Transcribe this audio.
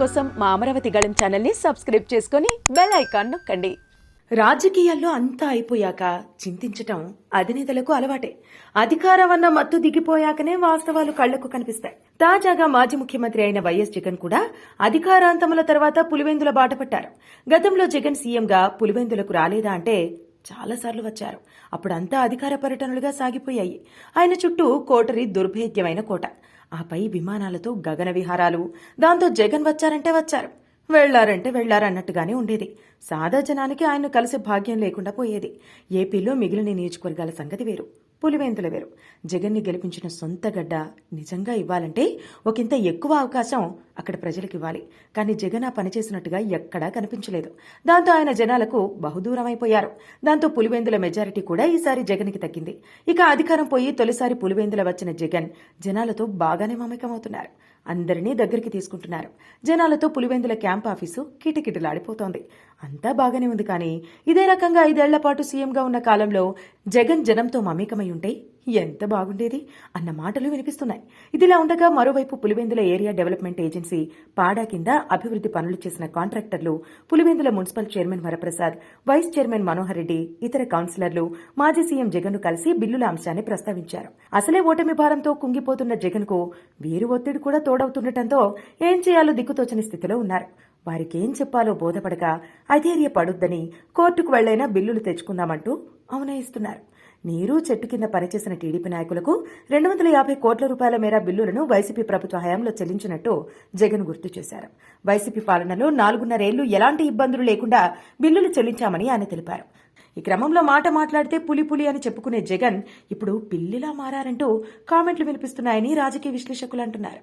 కోసం మా అమరావతి గళం ఛానల్ని సబ్స్క్రైబ్ చేసుకొని బెల్ ఐకాన్ నొక్కండి. రాజకీయాల్లో అంతా అయిపోయాక చింతించటం అధినేతలకు అలవాటే. అధికారమన్న మత్తు దిగిపోయాకనే వాస్తవాలు కళ్ళకు కనిపిస్తాయి. తాజాగా మాజీ ముఖ్యమంత్రి అయిన వైఎస్ జగన్ కూడా అధికారాంతముల తర్వాత పులివెందుల బాటపట్టారు గతంలో జగన్ సీఎంగా పులివెందులకు రాలేదా అంటే చాలాసార్లు వచ్చారు. అప్పుడంతా అధికార పర్యటనలుగా సాగిపోయాయి. ఆయన చుట్టూ కోటరి దుర్భేద్యమైన కోట. ఆపై విమానాలతో గగన విహారాలు. దాంతో జగన్ వచ్చారంటే వచ్చారు. వెళ్ళారంటే వెళ్ళారన్నట్టుగానే ఉండేది. సాదా జనానికి ఆయన కలిసే భాగ్యం లేకుండా పోయేది. ఏపీలో మిగిలిన నియోజకవర్గాల సంగతి వేరు. పులివేందుల వేరు. జగన్ని గెలిపించిన సొంత గడ్డ నిజంగా ఇవ్వాలంటే ఒకంత ఎక్కువ అవకాశం అక్కడ ప్రజలకు ఇవ్వాలి కానీ జగన్ ఆ పని చేసినట్టుగా ఎక్కడా కనిపించలేదు. దాంతో ఆయన జనాలకు బహుదూరం అయిపోయారు దాంతో పులివెందుల మెజారిటీ కూడా ఈసారి జగన్కి తగ్గింది. ఇక అధికారం పోయి తొలిసారి పులివెందుల వచ్చిన జగన్ జనాలతో బాగానే మమేకమవుతున్నారు. అందరినీ దగ్గరికి తీసుకుంటున్నారు. జనాలతో పులివెందుల క్యాంప్ ఆఫీసు కిటకిటలాడిపోతోంది. అంతా బాగానే ఉంది కానీ ఇదే రకంగా ఐదేళ్ళ పాటు సీఎంగా ఉన్న కాలంలో జగన్ జనంతో మమేకమై ఉంటే ఎంత బాగుండేది అన్న మాటలు వినిపిస్తున్నాయి. ఇదిలా ఉండగా మరోవైపు పులివెందుల ఏరియా డెవలప్మెంట్ ఏజెన్సీ పాడా కింద అభివృద్ధి పనులు చేసిన కాంట్రాక్టర్లు Pulivendula municipal chairman Varaprasad vice chairman Manohar Reddy ఇతర కౌన్సిలర్లు మాజీ సీఎం జగన్ను కలిసి బిల్లుల అంశాన్ని ప్రస్తావించారు. అసలే ఓటమి భారంతో కుంగిపోతున్న జగన్కు వీరు ఒత్తిడి కూడా తోడవుతుండటంతో ఏం చేయాలో దిక్కుతోచని స్థితిలో ఉన్నారు. వారికేం చెప్పాలో బోధపడక అధైర్య పడుద్దని కోర్టుకు వెళ్ళైనా బిల్లులు తెచ్చుకుందామంటూ అవనయిస్తున్నారు. నీరు చెట్టు కింద పనిచేసిన టీడీపీ నాయకులకు రెండు వందల యాభై కోట్ల రూపాయల మేర బిల్లులను వైసీపీ ప్రభుత్వ హయాంలో చెల్లించినట్టు జగన్ గుర్తు చేశారు. వైసీపీ పాలనలో నాలుగున్నరేళ్ళు ఎలాంటి ఇబ్బందులు లేకుండా బిల్లులు చెల్లించామని ఆయన తెలిపారు. ఈ క్రమంలో మాట మాట్లాడితే పులి పులి అని చెప్పుకునే జగన్ ఇప్పుడు పిల్లిలా మారారంటూ కామెంట్లు వినిపిస్తున్నాయని రాజకీయ విశ్లేషకులు అంటున్నారు.